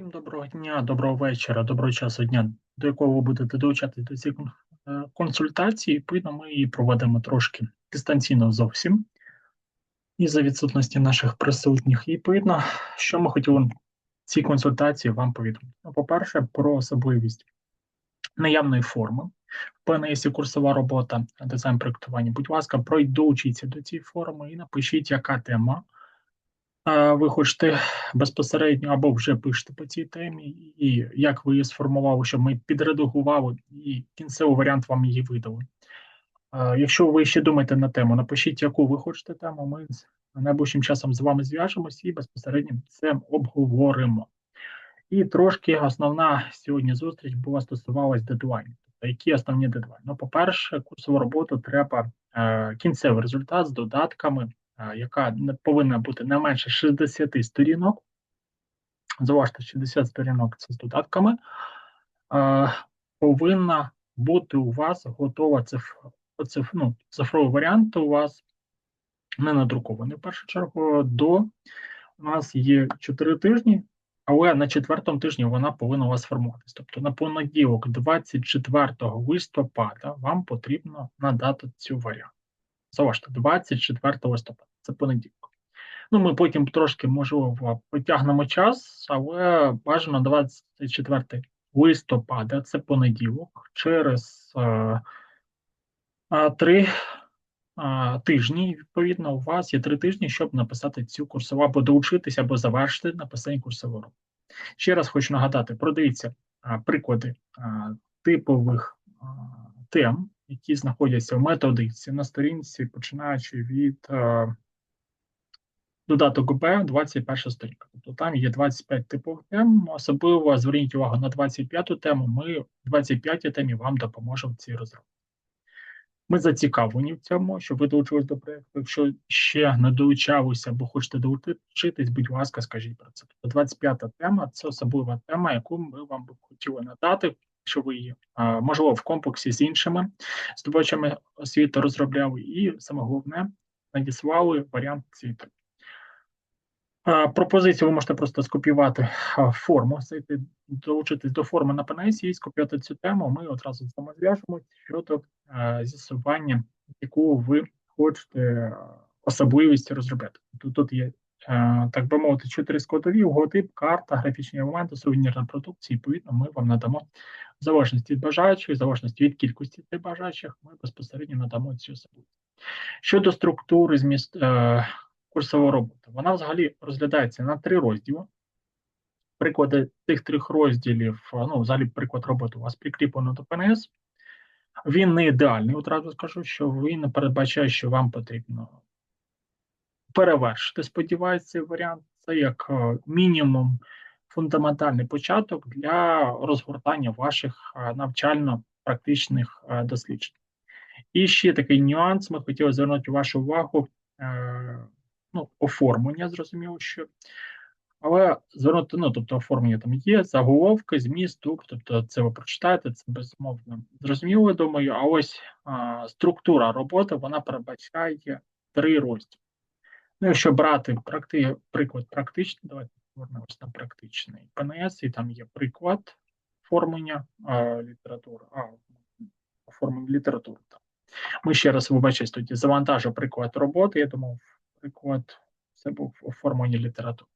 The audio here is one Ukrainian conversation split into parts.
Всім доброго дня, доброго вечора, доброго часу дня, до якого ви будете долучатися до цієї е, консультації. Відповідно, ми її проведемо трошки дистанційно зовсім і за відсутності наших присутніх. І відповідно, що ми хотіли в цій консультації вам повідомити. Ну, По-перше, про особливість наявної форми. В ПНСі курсова робота дизайн проєктування. Будь ласка, пройдучіться до цієї форми і напишіть, яка тема ви хочете безпосередньо або вже пишете по цій темі, і як ви її сформували, щоб ми підредагували і кінцевий варіант вам її видали. Якщо ви ще думаєте на тему, напишіть, яку ви хочете тему, ми найближчим часом з вами зв'яжемось і безпосередньо це обговоримо. І трошки основна сьогодні зустріч була стосувалась дедлайнів. Тобто, які основні дедлайни? Ну, по-перше, курсову роботу треба е, кінцевий результат з додатками яка повинна бути не менше 60 сторінок. Заважте 60 сторінок це з додатками. Повинна бути у вас готова циф... циф... ну, цифровий варіант у вас не надрукований. В першу чергу, до у нас є 4 тижні, але на четвертому тижні вона повинна у вас формуватися. Тобто на понеділок, 24 листопада, вам потрібно надати цю варіант. Заважте, 24 листопада це понеділок. Ну, ми потім трошки, можливо, потягнемо час, але бажано 24 листопада, це понеділок, через е, е, три е, тижні, відповідно, у вас є три тижні, щоб написати цю курсову, або доучитися, або завершити написання курсового року. Ще раз хочу нагадати: продивіться е, приклади е, типових е, тем, які знаходяться в методиці на сторінці, починаючи від. Е, Додаток ГБ 21 сторінка. Тобто там є 25 типових тем. Особливо зверніть увагу на 25-ту тему. Ми в 25-й темі вам допоможемо в цій розробці. Ми зацікавлені в цьому, щоб ви долучились до проєкту. Якщо ще не долучалися або хочете долучитись, будь ласка, скажіть про це. Тобто 25 тема це особлива тема, яку ми вам би хотіли надати, якщо ви її можливо в комплексі з іншими здобувачами освіти розробляли, і саме головне надіслали варіант цієї теми. Пропозицію ви можете просто скопіювати форму, зайти, долучитись до форми на ПНС і скопіювати цю тему. Ми одразу з вами зв'яжемо щодо з'ясування, яку ви хочете особливість розробляти. Тут тут є, так би мовити, чотири складові, логотип, карта, графічні елементи, сувенірна продукція. Відповідно, ми вам надамо в залежності від бажаючих, в залежності від кількості бажаючих, ми безпосередньо надамо цю особливість. Щодо структури зміст курсова робота. Вона взагалі розглядається на три розділи. Приклади тих трьох розділів, ну, взагалі, приклад роботи у вас прикріплено до ПНС. Він не ідеальний. Одразу скажу, що він передбачає, що вам потрібно перевершити. Сподіваюся, цей варіант це як е, мінімум фундаментальний початок для розгортання ваших е, навчально-практичних е, досліджень. І ще такий нюанс: ми хотіли звернути вашу увагу ну, оформлення, зрозуміло, що. Але звернути, ну, тобто оформлення там є, заголовки, зміст, тобто це ви прочитаєте, це безумовно зрозуміло, думаю, а ось а, структура роботи вона передбачає три розділи. Ну, якщо брати практи, приклад практичний, давайте повернемося на практичний ПНС, і там є приклад оформлення а, літератури, а, оформлення літератури. Так. Ми ще раз вибачаюсь, тоді завантажу приклад роботи, я думав, приклад, це був оформлення літератури.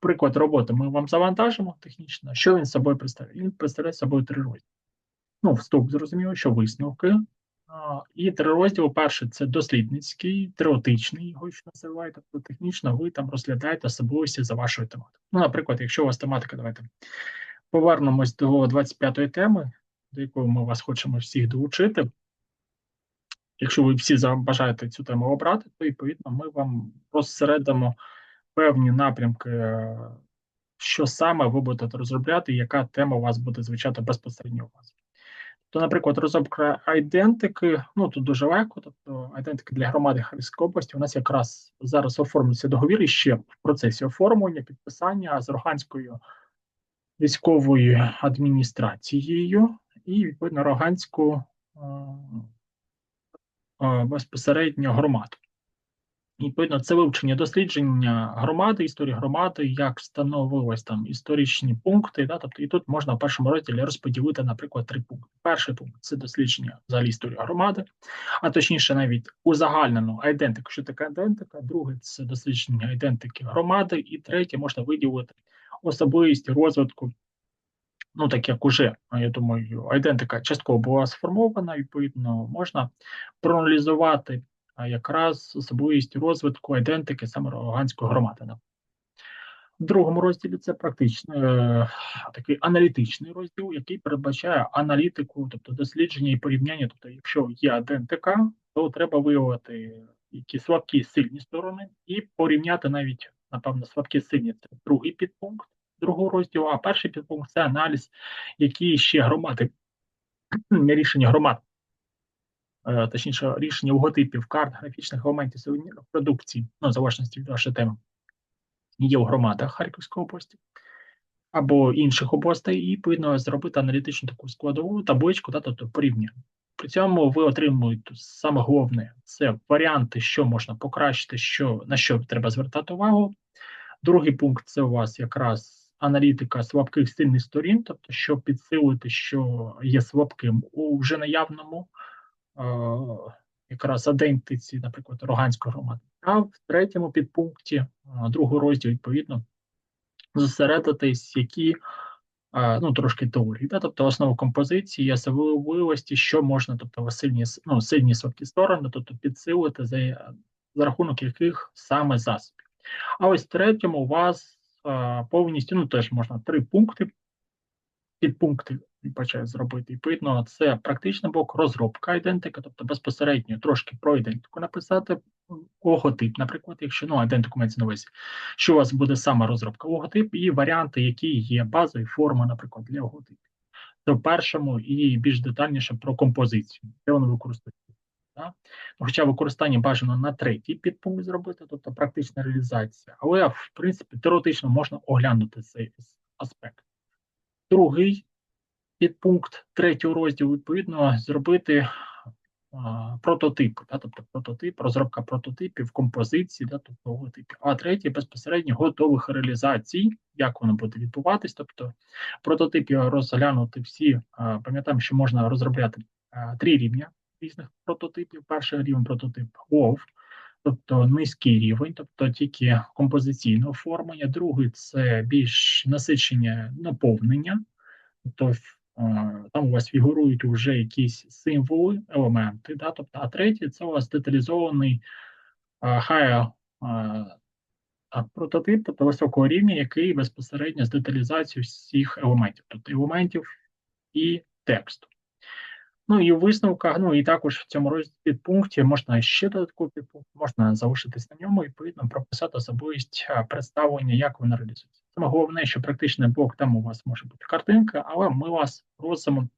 Приклад роботи ми вам завантажимо технічно. Що він собою представляє? Він представляє собою три розділи. Ну, вступ, зрозуміло, що висновки. І три розділи. Перший це дослідницький, теоретичний, його ще називають, тобто технічно ви там розглядаєте особливості за вашою тематикою. Ну, наприклад, якщо у вас тематика, давайте повернемось до 25-ї теми, до якої ми вас хочемо всіх долучити. Якщо ви всі бажаєте цю тему обрати, то відповідно ми вам розсередимо певні напрямки, що саме ви будете розробляти, яка тема у вас буде звучати безпосередньо у вас. То, наприклад, розробка айдентики, ну тут дуже легко, тобто айдентики для громади Харківської області, у нас якраз зараз оформлюється договір і ще в процесі оформлення, підписання з Роганською військовою адміністрацією і відповідно Роганську безпосередньо громаду. Відповідно, це вивчення дослідження громади, історії громади, як становились там історичні пункти. Да? Тобто, і тут можна в першому розділі розподілити, наприклад, три пункти. Перший пункт це дослідження взагалі історії громади, а точніше, навіть узагальнену айдентику, що таке айдентика, друге це дослідження айдентики громади, і третє можна виділити особливість розвитку. Ну, так як уже, я думаю, айдентика частково була сформована, відповідно, можна проаналізувати якраз особливість розвитку айдентики саме Роганської громади. В другому розділі це практично е, такий аналітичний розділ, який передбачає аналітику, тобто дослідження і порівняння. Тобто, якщо є айдентика, то треба виявити які слабкі сильні сторони, і порівняти навіть, напевно, слабкі сильні це другий підпункт другого розділу, а перший підпункт це аналіз, які ще громади, рішення громад Е, точніше, рішення логотипів, карт, графічних елементів продукції, ну, в залежності від вашої теми, є у громадах Харківської області або інших областей, і відповідно зробити аналітичну таку складову табличку, да, тобто порівняння. При цьому ви отримуєте саме головне це варіанти, що можна покращити, що на що треба звертати увагу. Другий пункт це у вас якраз аналітика слабких сильних сторін, тобто, що підсилити, що є слабким у вже наявному якраз адентиці, наприклад, Роганської громади. А в третьому підпункті другого розділу, відповідно, зосередитись, які ну, трошки теорії, да? тобто основу композиції, особливості, що можна, тобто сильні ну, сильні слабкі сторони, тобто підсилити за, за рахунок яких саме засобів. А ось в третьому у вас повністю ну теж можна три пункти підпункти почав зробити. Відповідно, це практичний бок, розробка ідентика, тобто безпосередньо трошки про ідентику написати логотип, наприклад, якщо ну, ідентику мається на увазі, що у вас буде саме розробка логотип і варіанти, які є базові форми, наприклад, для логотипів. Це в першому і більш детальніше про композицію, де воно використовується. Да? Хоча використання бажано на третій підпункт зробити, тобто практична реалізація, але в принципі теоретично можна оглянути цей аспект. Другий підпункт третього розділу, відповідно, зробити а, прототипи, да, тобто прототип, розробка прототипів, композиції, да, тобто логотипів. А третє безпосередньо готових реалізацій, як воно буде відбуватись. Тобто прототипів розглянути всі, пам'ятаємо, що можна розробляти а, три рівня різних прототипів. Перший рівень прототип WOW, Тобто низький рівень, тобто тільки композиційне оформлення, другий це більш насичення наповнення, тобто там у вас фігурують вже якісь символи, елементи, да? тобто, а третій це у вас деталізований хай прототип, тобто високого рівня, який безпосередньо з деталізацією всіх елементів, тобто елементів і тексту. Ну і у висновках, ну і також в цьому підпункті можна ще додатковий підпункт, можна залишитись на ньому і відповідно прописати особливість представлення, як воно реалізується. Саме головне, що практичний блок там у вас може бути картинка, але ми вас просимо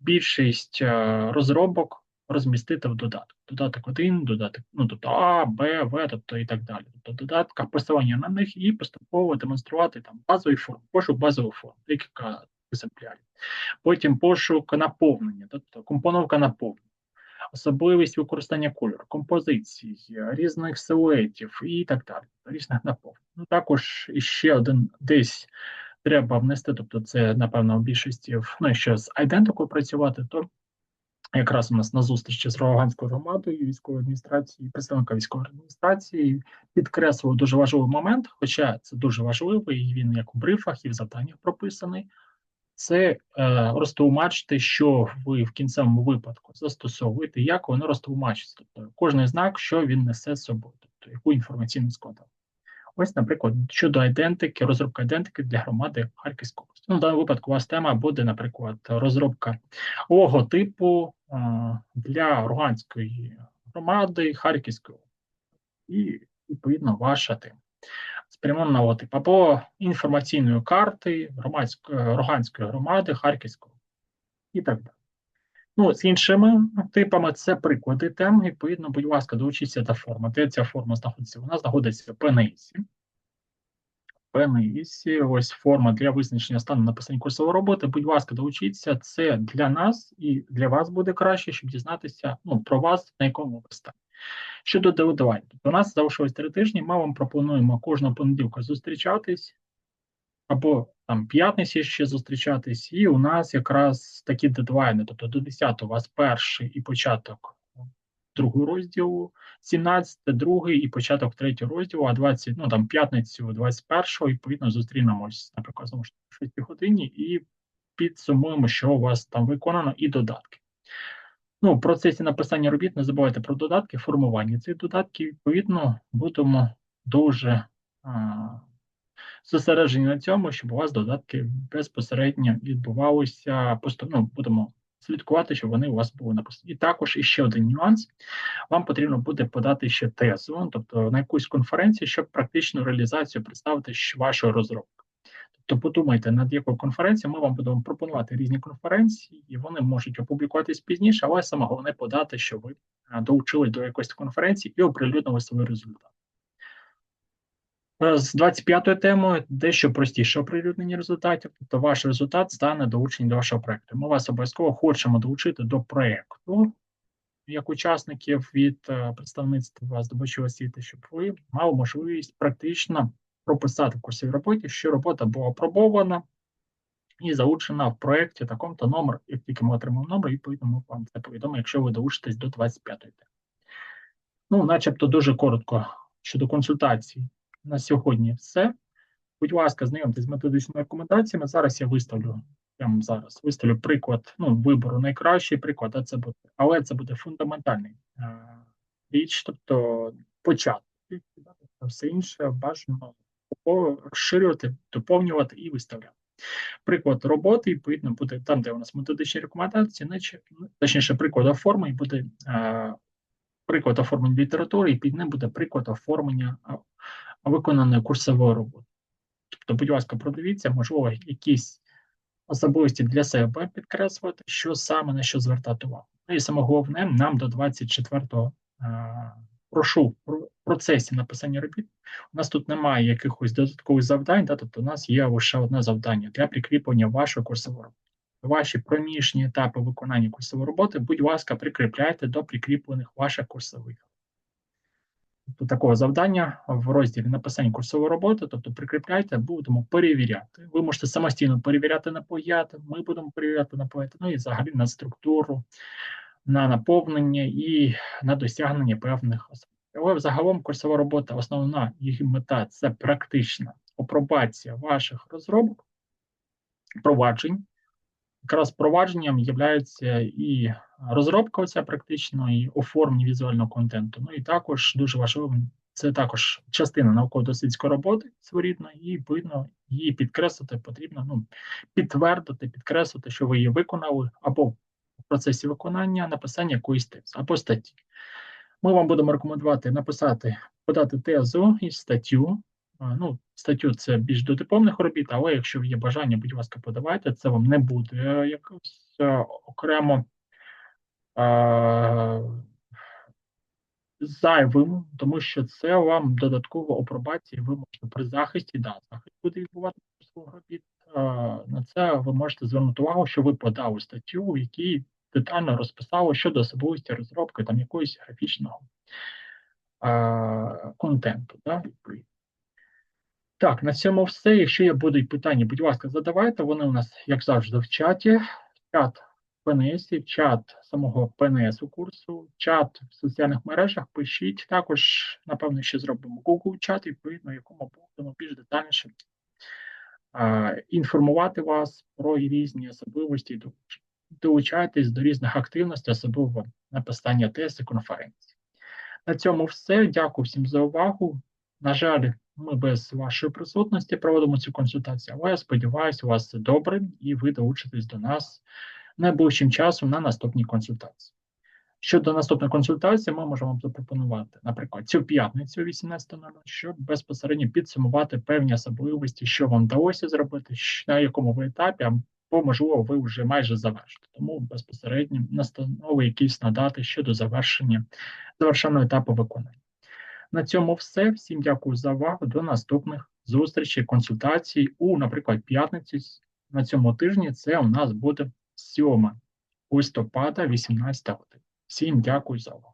більшість розробок розмістити в додаток. Додаток один, додаток, ну тобто А, Б, В, тобто і так далі. Тобто додатка, посилання на них і поступово демонструвати там базові форми, пошук базових форм, декілька екземплярів. Потім пошук наповнення, тобто компоновка наповнення, особливість використання кольору, композицій, різних силуетів і так далі, різних наповнень. Ну, Також іще один десь треба внести, тобто це, напевно, в більшості, ну, якщо з айдентикою працювати, то Якраз у нас на зустрічі з Роганською громадою військової адміністрації, представника військової адміністрації підкреслив дуже важливий момент, хоча це дуже важливо, і він як у брифах і в завданнях прописаний це е, розтлумачити, що ви в кінцевому випадку застосовуєте, як воно розтлумачиться. Тобто кожний знак, що він несе з собою, тобто яку інформаційну складову. Ось, наприклад, щодо айдентики, розробка айдентики для громади Харківської області. Ну, в даному випадку у вас тема буде, наприклад, розробка логотипу е, для Руганської громади Харківської області. І, відповідно, ваша тема спрямована типу, або інформаційної карти Роганської громади, Харківської і так далі. Ну, з іншими типами це приклади тем. Відповідно, будь ласка, долучіться до форми. Де ця форма знаходиться? Вона знаходиться в ПНІСі. ПНІСі, ось форма для визначення стану написання курсової роботи. Будь ласка, долучіться. Це для нас і для вас буде краще, щоб дізнатися ну, про вас, на якому ви стані. Щодо тобто у нас залишилось три тижні. Ми вам пропонуємо кожного понеділка зустрічатись або там п'ятниці ще зустрічатись, і у нас якраз такі дедлайни. Тобто до 10 у вас перший і початок другого розділу, 17, другий і початок третього розділу, а 20, ну там п'ятницю, 21-го, відповідно, зустрінемось, наприклад, знову ж 6 годині, і підсумуємо, що у вас там виконано, і додатки. Ну, в процесі написання робіт не забувайте про додатки, формування цих додатків, відповідно, будемо дуже зосереджені на цьому, щоб у вас додатки безпосередньо відбувалися. Просто ну, будемо слідкувати, щоб вони у вас були написані. І також іще один нюанс: вам потрібно буде подати ще тезу, тобто на якусь конференцію, щоб практичну реалізацію представити вашої розробки. Тобто подумайте, над якою конференцією ми вам будемо пропонувати різні конференції, і вони можуть опублікуватись пізніше, але саме головне подати, що ви долучились до якоїсь конференції і оприлюднили свій результат. Е, з 25-ю темою дещо простіше оприлюднення результатів, тобто ваш результат стане долучений до вашого проєкту. Ми вас обов'язково хочемо долучити до проєкту як учасників від е, представництва здобувачів освіти, щоб ви мали можливість практично прописати в курсовій роботі, що робота була опробована і залучена в проєкті такому-то номер, як тільки ми отримаємо номер, відповідно, ми вам це повідомимо, якщо ви долучитесь до 25-ї теми. Ну, начебто, дуже коротко щодо консультацій на сьогодні все. Будь ласка, знайомтесь з методичними рекомендаціями. Зараз я виставлю прямо зараз виставлю приклад ну, вибору найкращий приклад, а це буде, але це буде фундаментальний річ, тобто початок. Все інше бажано розширювати, доповнювати і виставляти. Приклад роботи, відповідно, буде там, де у нас методичні рекомендації, точніше, приклад оформлення буде а, приклад оформлення літератури, і під ним буде приклад оформлення виконаної курсової роботи. Тобто, будь ласка, продивіться, можливо, якісь особливості для себе підкреслювати, що саме на що звертати увагу. Ну і саме головне, нам до 24-го прошу в процесі написання робіт. У нас тут немає якихось додаткових завдань, да, тобто у нас є лише одне завдання для прикріплення вашої курсової роботи. Ваші проміжні етапи виконання курсової роботи, будь ласка, прикріпляйте до прикріплених ваших курсових Тобто такого завдання в розділі написання курсової роботи, тобто прикріпляйте, будемо перевіряти. Ви можете самостійно перевіряти на пояти, ми будемо перевіряти на пояти, ну і взагалі на структуру, на наповнення і на досягнення певних осіб. Але взагалом курсова робота, основна її мета це практична апробація ваших розробок, проваджень. Якраз провадженням є і розробка оця практично, і оформлення візуального контенту. Ну і також дуже важливим це також частина науково-дослідської роботи своєрідної, і видно її підкреслити потрібно, ну, підтвердити, підкреслити, що ви її виконали, або в процесі виконання написання якоїсь тези, або статті. Ми вам будемо рекомендувати написати, подати тезу і статтю. Ну, статтю це більш до дипломних робіт, але якщо є бажання, будь ласка, подавайте, це вам не буде е, якось е, окремо зайвим, тому що це вам додатково апробації, ви можете при захисті, да, захист буде відбувати робіт. На це ви можете звернути увагу, що ви подали статтю, в якій детально розписали щодо особливості розробки там якогось графічного а, контенту. Да, Так, на цьому все. Якщо є будуть питання, будь ласка, задавайте. Вони у нас, як завжди, в чаті. Чат ПНС, чат самого ПНС у курсу, чат в соціальних мережах. Пишіть також, напевно, ще зробимо Google чат, відповідно, якому будемо більш детальніше а, інформувати вас про різні особливості. Долучайтесь до різних активностей, особливо написання тести конференції. На цьому все. Дякую всім за увагу. На жаль, ми без вашої присутності проводимо цю консультацію, але я сподіваюся, у вас все добре і ви долучитесь до нас найближчим часом на наступній консультації. Щодо наступної консультації, ми можемо запропонувати, наприклад, цю п'ятницю 18.00, щоб безпосередньо підсумувати певні особливості, що вам вдалося зробити, на якому ви етапі, або, можливо, ви вже майже завершите. Тому безпосередньо настанови якісь надати щодо завершення завершеного етапу виконання. На цьому все. Всім дякую за увагу. До наступних зустрічей, консультацій у, наприклад, п'ятниці на цьому тижні. Це у нас буде 7 листопада, 18 година. Всім дякую за увагу.